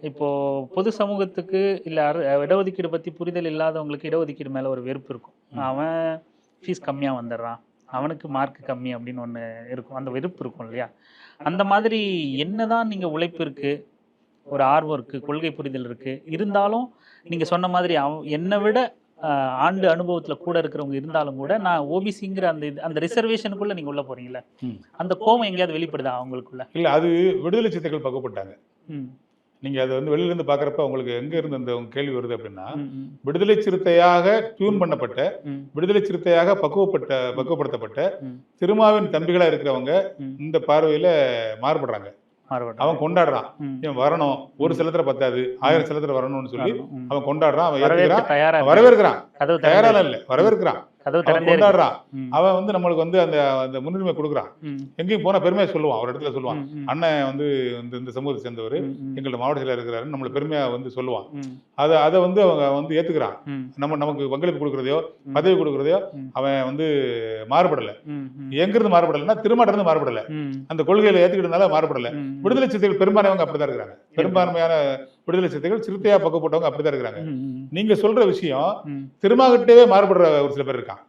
இப்போ பொது சமூகத்துக்கு இல்ல அரு இடஒதுக்கீடு பத்தி புரிதல் இல்லாதவங்களுக்கு இடஒதுக்கீடு மேல ஒரு வெறுப்பு இருக்கும். அவன் ஃபீஸ் கம்மியா வந்துடுறான். அவனுக்கு மார்க் கம்மி அப்படின்னு ஒண்ணு இருக்கும். அந்த வெறுப்பு இருக்கும் இல்லையா? அந்த மாதிரி என்னதான் நீங்க உழைப்பு இருக்கு ஒரு ஆர்வம் இருக்கு கொள்கை புரிதல் இருக்கு இருந்தாலும் நீங்க சொன்ன மாதிரி அவ என்னை விட ஆண்டு அனுபவத்துல கூட இருக்கிறவங்க இருந்தாலும் கூட நான் ஓபிசிங்கிற அந்த இது அந்த ரிசர்வேஷனுக்குள்ள நீங்க உள்ள ம். அந்த கோவம் எங்கேயாவது வெளிப்படுதா அவங்களுக்குள்ள? இல்ல அது விடுதலை சித்தைகள் பக்கப்பட்டாங்க ம், நீங்க அதை வந்து வெளியில இருந்து பாக்குறப்ப உங்களுக்கு எங்க இருந்து அந்த கேள்வி வருது அப்படின்னா விடுதலை சிறுத்தையாக டியூன் பண்ணப்பட்ட விடுதலை சிறுத்தையாக பக்குவப்பட்ட பக்குவப்படுத்தப்பட்ட. திருமாவின் தம்பிகளா இருக்கிறவங்க. இந்த பார்வையில மாறுபடுறாங்க. அவன் கொண்டாடுறான். இவன் வரணும். ஒரு சிலத்துல பத்தாது. ஆயிரம் சிலத்துல வரணும்னு சொல்லி. அவன் கொண்டாடுறான் அவன் தயாரா வரவேற்கிறான். திறந்தே இல்ல வரவேற்கிறான். அவன். கொண்டாடுறான். அவன் வந்து நம்மளுக்கு வந்து அந்த அந்த முன்னுரிமை கொடுக்குறான். எங்கேயும் போனா பெருமையா சொல்லுவான். ஒரு இடத்துல சொல்லுவான். அண்ணன் வந்து இந்த இந்த சமூகத்தை சேர்ந்தவர். எங்களோட மாவட்ட செயலர் இருக்கிறாருன்னு நம்மள பெருமையா வந்து சொல்லுவான். அதை அதை வந்து அவங்க வந்து ஏத்துக்கிறான். நம்ம நமக்கு பங்களிப்பு கொடுக்குறதையோ. பதவி கொடுக்குறதையோ. அவன் வந்து மாறுபடல. எங்கிருந்து மாறுபடலைன்னா திருமாட்டிருந்து மாறுபடல. அந்த கொள்கையில ஏத்துக்கிட்டதுனால மாறுபடல. விடுதலை சிறுத்தைகள் பெரும்பாலானவங்க அப்படிதான் இருக்கிறாங்க. பெரும்பான்மையான விடுதலை சிறுத்தைகள் சிறுத்தையா பக்கப்பட்டவங்க அப்படிதான் இருக்கிறாங்க. நீங்க சொல்ற விஷயம். திருமாகிட்டவே மாறுபடுற ஒரு சில பேர் இருக்கான்.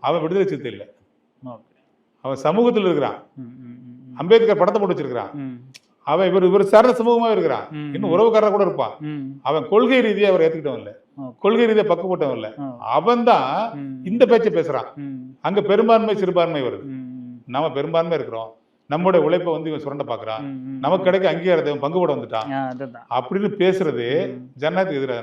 அவன் விடுதலை சிறுத்தை இல்ல. அவன் சமூகத்தில் இருக்கிறான். அம்பேத்கர் படத்தை போட்டு வச்சிருக்கிறான். அவன் இவர் இவர் சார்ந்த சமூகமாவே இருக்கிறான். இன்னும் உறவுக்காரரா கூட இருப்பான். அவன் கொள்கை ரீதியா அவர் ஏத்துக்கிட்டவன் இல்ல. கொள்கை ரீதியா பக்கப்பட்டவன் இல்ல. அவன் தான் இந்த பேச்சை பேசுறான். அங்க பெரும்பான்மை சிறுபான்மை வருது. நாம பெரும்பான்மை இருக்கிறோம். நம்மளோட உழைப்பை வந்து இவன் சுரண்ட பாக்குறான். நமக்கு கிடைக்க அங்கீகாரத்தை பங்கு போட வந்துட்டான் அப்படின்னு பேசுறது. ஜனநாயகத்துக்கு எதிராக